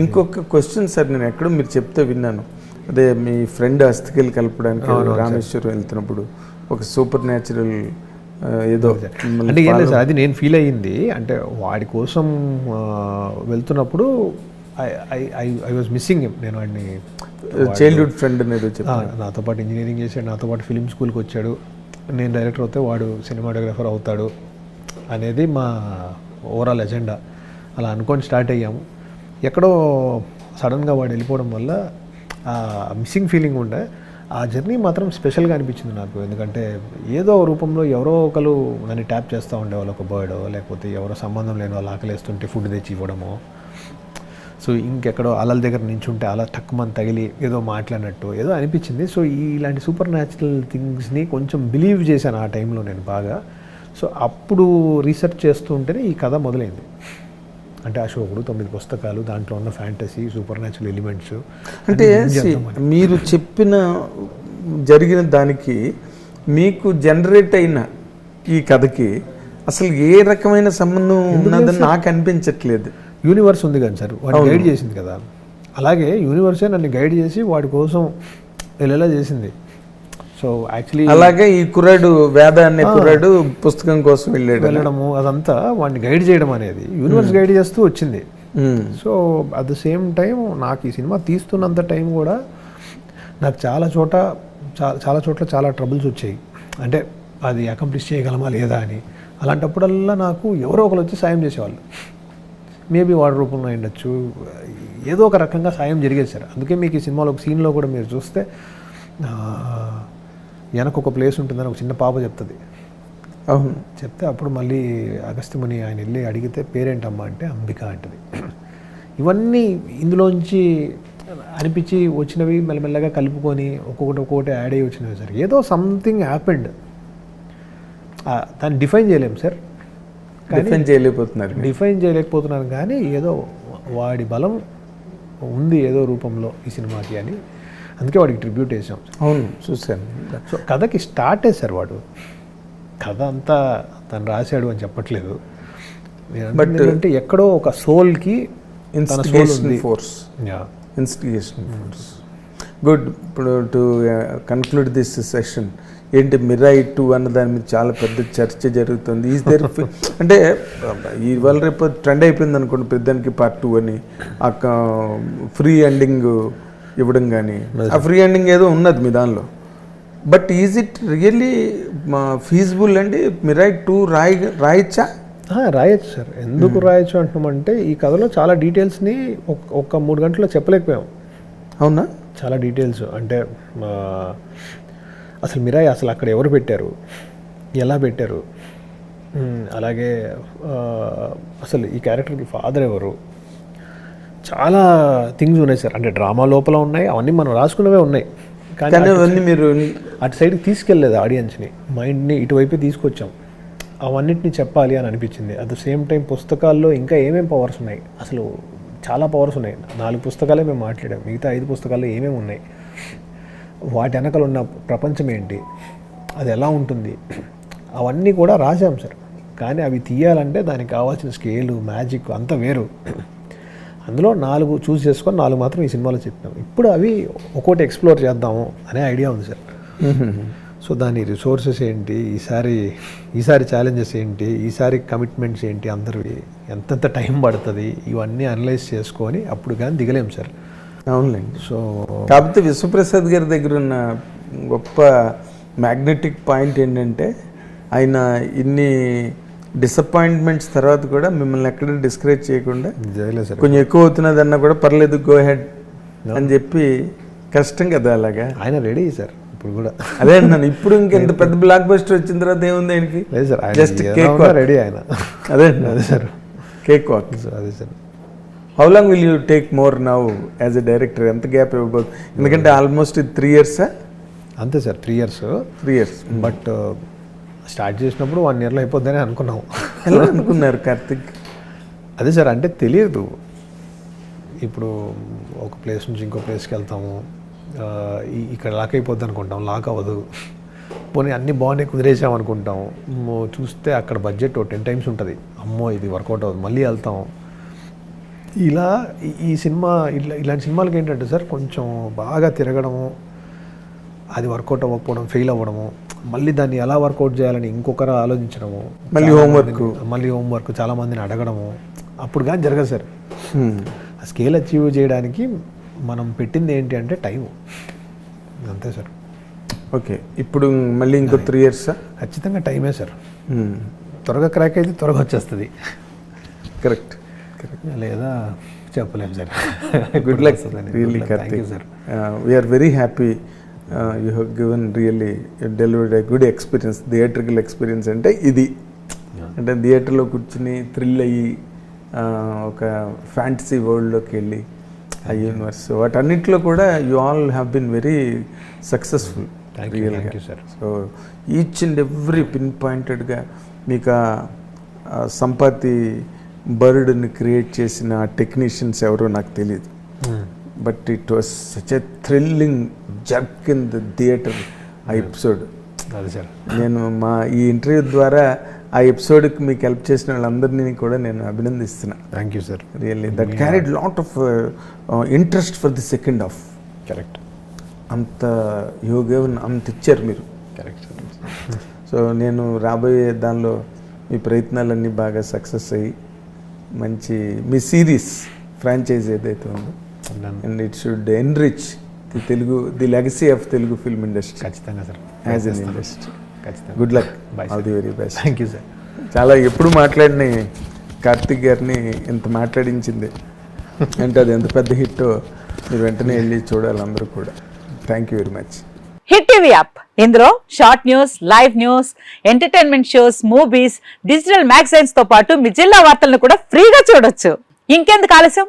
ఇంకొక question sir నేను ఎక్కడో మీరు చెప్తే విన్నాను. అదే మీ ఫ్రెండ్ అస్థికలు కలపడానికి రామేశ్వరం వెళ్తున్నప్పుడు ఒక సూపర్ న్యాచురల్ ఏదో అంటే ఏం లేదు సార్ అది నేను ఫీల్ అయ్యింది. అంటే వాడి కోసం వెళ్తున్నప్పుడు ఐ వాజ్ మిస్సింగ్ నేను వాడిని చైల్డ్హుడ్ ఫ్రెండ్ అనేది నాతో పాటు ఇంజనీరింగ్ చేశాడు నాతో పాటు ఫిలిం స్కూల్కి వచ్చాడు. నేను డైరెక్టర్ అవుతే వాడు సినిమాటోగ్రఫర్ అవుతాడు అనేది మా ఓవరాల్ ఎజెండా అలా అనుకొని స్టార్ట్ అయ్యాము. ఎక్కడో సడన్గా వాడు వెళ్ళిపోవడం వల్ల ఆ మిస్సింగ్ ఫీలింగ్ ఉండే. ఆ జర్నీ మాత్రం స్పెషల్గా అనిపించింది నాకు. ఎందుకంటే ఏదో రూపంలో ఎవరో ఒకరు నన్ను ట్యాప్ చేస్తూ ఉండేవాళ్ళు ఒక బర్డో లేకపోతే ఎవరో సంబంధం లేని వాళ్ళు ఆకలేస్తుంటే ఫుడ్ తెచ్చి ఇవ్వడమో. సో ఇంకెక్కడో అలల దగ్గర నించుంటే అలా టక్కుమని తగిలి ఏదో మాట్లాడినట్టు ఏదో అనిపించింది. సో ఇలాంటి సూపర్ న్యాచురల్ థింగ్స్ని కొంచెం బిలీవ్ చేశాను ఆ టైంలో నేను బాగా. సో అప్పుడు రీసెర్చ్ చేస్తూ ఉంటేనే ఈ కథ మొదలైంది. అంటే అశోకుడు తొమ్మిది పుస్తకాలు దాంట్లో ఉన్న ఫ్యాంటసీ సూపర్ న్యాచురల్ ఎలిమెంట్స్ అంటే మీరు చెప్పిన జరిగిన దానికి మీకు జనరేట్ అయిన ఈ కథకి అసలు ఏ రకమైన సంబంధం ఉన్నదని నాకు అనిపించట్లేదు. యూనివర్స్ ఉంది కదా సార్ వాడు గైడ్ చేసింది కదా. అలాగే యూనివర్సే నన్ను గైడ్ చేసి వాడి కోసం వెళ్ళేలా చేసింది. సో యాక్చువల్లీ అలాగే ఈ కుర్రాడు వేద అనే కుర్రాడు పుస్తకం కోసం వెళ్ళాడు. వెళ్ళడము అదంతా వాడిని గైడ్ చేయడం అనేది. యూనివర్స్ గైడ్ చేస్తూ వచ్చింది. So at the same time నాకు ఈ సినిమా తీస్తున్నంత టైం కూడా నాకు చాలా చోట చాలా చోట్ల చాలా ట్రబుల్స్ వచ్చాయి. అంటే అది అకంప్లిష్ చేయగలమా లేదా అని. అలాంటప్పుడల్లా నాకు ఎవరో ఒకరు వచ్చి సాయం చేసేవాళ్ళు. మేబీ వాడి రూపంలో ఉండొచ్చు. ఏదో ఒక రకంగా సాయం జరిగేది సార్. అందుకే మీకు ఈ సినిమాలో ఒక సీన్లో కూడా మీరు చూస్తే వెనక ఒక ప్లేస్ ఉంటుందని ఒక చిన్న పాప చెప్తుంది. అవును. చెప్తే అప్పుడు మళ్ళీ అగస్త్యముని ఆయన వెళ్ళి అడిగితే పేరేంటమ్మా అంటే అంబిక అంటది. ఇవన్నీ ఇందులోంచి అనిపించి వచ్చినవి మెల్లమెల్లగా కలుపుకొని ఒక్కొక్కటి ఒక్కొక్కటి యాడ్ అయ్యి వచ్చినవి సార్. ఏదో సంథింగ్ హ్యాపెండ్ దాన్ని డిఫైన్ చేయలేము సార్. డిఫెండ్ చేయలేకపోతున్నారు డిఫైన్ చేయలేకపోతున్నాను కానీ ఏదో వాడి బలం ఉంది ఏదో రూపంలో ఈ సినిమాకి అని. అందుకే వాడికి ట్రిబ్యూట్ వేసాం. అవును. చూశాను. సో కథకి స్టార్టే సార్ వాడు. కథ అంతా తను రాశాడు అని చెప్పట్లేదు. బట్ అంటే ఎక్కడో ఒక సోల్కి instigation force yeah. Instigation force good ఇప్పుడు టు కన్క్లూడ్ దిస్ సెషన్ ఏంటి మిరాయి టూ అన్న దాని మీద చాలా పెద్ద చర్చ జరుగుతుంది. ఈజ్ దేర్ అంటే ఇవాళ రేపు ట్రెండ్ అయిపోయింది అనుకోండి పెద్దానికి పార్ట్ టూ అని. ఆ ఫ్రీ ఎండింగ్ ఇవ్వడం కానీ. ఆ ఫ్రీ ఎండింగ్ ఏదో ఉన్నది మీ దానిలో. But is it really feasible అండి మిరాయి టూ రాయి రాయచ్చా రాయొచ్చు సార్. ఎందుకు రాయొచ్చు అంటున్నామంటే ఈ కథలో చాలా డీటెయిల్స్ని ఒక- ఒక మూడు గంటల్లో చెప్పలేకపోయాం. అవునా? చాలా డీటెయిల్స్ అంటే అసలు మిరాయి అసలు అక్కడ ఎవరు పెట్టారు? ఎలా పెట్టారు? అలాగే అసలు ఈ క్యారెక్టర్కి ఫాదర్ ఎవరు? చాలా థింగ్స్ ఉన్నాయి సార్. అంటే డ్రామా లోపల ఉన్నాయి అవన్నీ మనం రాసుకున్నవే ఉన్నాయి. కానీ అవన్నీ మీరు అటు సైడ్కి తీసుకెళ్ళలేదు ఆడియన్స్ని మైండ్ని ఇటువైపే తీసుకొచ్చాం. అవన్నిటిని చెప్పాలి అని అనిపించింది. అట్ ద సేమ్ టైం పుస్తకాల్లో ఇంకా ఏమేమి పవర్స్ ఉన్నాయి? అసలు చాలా పవర్స్ ఉన్నాయి. నాలుగు పుస్తకాలే మేము మాట్లాడాం. మిగతా ఐదు పుస్తకాల్లో ఏమేమి ఉన్నాయి? వాటి వెనకాల ఉన్న ప్రపంచం ఏంటి? అది ఎలా ఉంటుంది? అవన్నీ కూడా రాసాం సార్. కానీ అవి తీయాలంటే దానికి కావాల్సిన స్కేలు మ్యాజిక్ అంతా వేరు. అందులో నాలుగు చూస్ చేసుకొని నాలుగు మాత్రం ఈ సినిమాలో చెప్పాం. ఇప్పుడు అవి ఒక్కోటి ఎక్స్ప్లోర్ చేద్దాము అనే ఐడియా ఉంది సార్. సో దాని రిసోర్సెస్ ఏంటి? ఈసారి ఈసారి ఛాలెంజెస్ ఏంటి? ఈసారి కమిట్మెంట్స్ ఏంటి? అందరివి ఎంతెంత టైం పడుతుంది? ఇవన్నీ అనలైజ్ చేసుకొని అప్పుడు కానీ దిగలేం సార్. అవునులేండి. సో కాకపోతే విశ్వప్రసాద్ గారి దగ్గర ఉన్న గొప్ప మ్యాగ్నెటిక్ పాయింట్ ఏంటంటే ఆయన ఇన్ని డిసప్పాయింట్మెంట్స్ తర్వాత కూడా మిమ్మల్ని ఎక్కడ డిస్కరేజ్ చేయకుండా కొంచెం ఎక్కువ అవుతున్నది అన్నా కూడా పర్లేదు గో హెడ్ అని చెప్పి కష్టం కదా అలాగా? ఆయన రెడీ సార్ ఇప్పుడు కూడా. అదే అన్నాను ఇప్పుడు ఇంకెంత పెద్ద బ్లాక్ బస్టర్ వచ్చిన తర్వాత ఏముంది ఆయనకి? లేదు సార్ జస్ట్ కేక్ రెడీ ఆయన. అదే అదే సార్. కేక్ వాక్ అదే sir. How long will you take more now as a director ఎంత గ్యాప్ ఇవ్వబోదు ఎందుకంటే ఆల్మోస్ట్ త్రీ ఇయర్సా అంతే sir three years three years but start చేసినప్పుడు వన్ ఇయర్లో అయిపోద్దని అనుకున్నాం. ఎలా అనుకున్నారు కార్తిక్? అదే సార్ అంటే తెలియదు. ఇప్పుడు ఒక ప్లేస్ నుంచి ఇంకో ప్లేస్కి వెళ్తాము. ఇక్కడ లాక్ అయిపోద్ది అనుకుంటాం. లాక్ అవ్వదు. పోనీ అన్ని బాగానే కుదిరేసాం అనుకుంటాం. చూస్తే అక్కడ బడ్జెట్ టెన్ టైమ్స్ ఉంటుంది. అమ్మో ఇది వర్కౌట్ అవ్వదు. మళ్ళీ వెళ్తాం. ఇలా ఈ- ఈ సినిమా ఇట్లా ఇలాంటి సినిమాలకి ఏంటంటే సార్ కొంచెం బాగా తిరగడము అది వర్కౌట్ అవ్వకపోవడం ఫెయిల్ అవ్వడము మళ్ళీ దాన్ని ఎలా వర్కౌట్ చేయాలని ఇంకొకరు ఆలోచించడము మళ్ళీ. మందిని- మళ్ళీ హోంవర్క్ చాలా మందిని అడగడము అప్పుడు కానీ జరగదు సార్. Hmm. ఆ స్కేల్ అచీవ్ చేయడానికి మనం పెట్టింది ఏంటి అంటే టైం అంతే సార్. ఓకే ఇప్పుడు మళ్ళీ ఇంకో త్రీ ఇయర్స్ ఖచ్చితంగా టైమే సార్. త్వరగా క్రాక్ అయితే త్వరగా వచ్చేస్తుంది. కరెక్ట్ లేదా చెప్పలేము sir. Good luck really Karthik sir we are very happy you have given really delivered a good experience theatrical experience అంటే ఇది. అంటే థియేటర్లో కూర్చుని థ్రిల్ అయ్యి ఒక ఫ్యాంటసీ వరల్డ్లోకి వెళ్ళి ఆ యూనివర్స్ వాటన్నిటిలో కూడా you all have been very successful so each and every pin పాయింటెడ్గా మీకు సంపత్తి బర్డ్ని క్రియేట్ చేసిన టెక్నీషియన్స్ ఎవరో నాకు తెలియదు but it was such a thrilling jerk in the theatre ఆ ఎపిసోడ్. నేను మా ఈ ఇంటర్వ్యూ ద్వారా ఆ ఎపిసోడ్కి మీకు హెల్ప్ చేసిన వాళ్ళందరినీ కూడా నేను అభినందిస్తున్నా. Thank you sir really that carried lot of interest for the second half correct అంత యోగం అంత ఇచ్చారు మీరు. కరెక్ట్ సో నేను రాబోయే దానిలో మీ ప్రయత్నాలన్నీ బాగా సక్సెస్ అయ్యి మంచి మీ సిరీస్ ఫ్రాంచైజ్ ఏదైతే ఉందో and it should enrich the Telugu the legacy of Telugu film industry ఖచ్చితంగా సార్. యాజ్ అన్ ఇండస్ట్రీ ఖచ్చితంగా. Good luck Bye, all the very best thank you sir చాలా ఎప్పుడు మాట్లాడిన కార్తిక్ గారిని ఇంత మాట్లాడించింది. అంటే అది ఎంత పెద్ద హిట్. మీరు వెంటనే వెళ్ళి చూడాలి అందరూ కూడా. Thank you very much hit TV app. ఇందులో short news live news entertainment shows movies digital మ్యాగజైన్స్తో పాటు మీ జిల్లా వార్తలను కూడా ఫ్రీగా చూడొచ్చు. ఇంకెందుకు ఆలస్యం?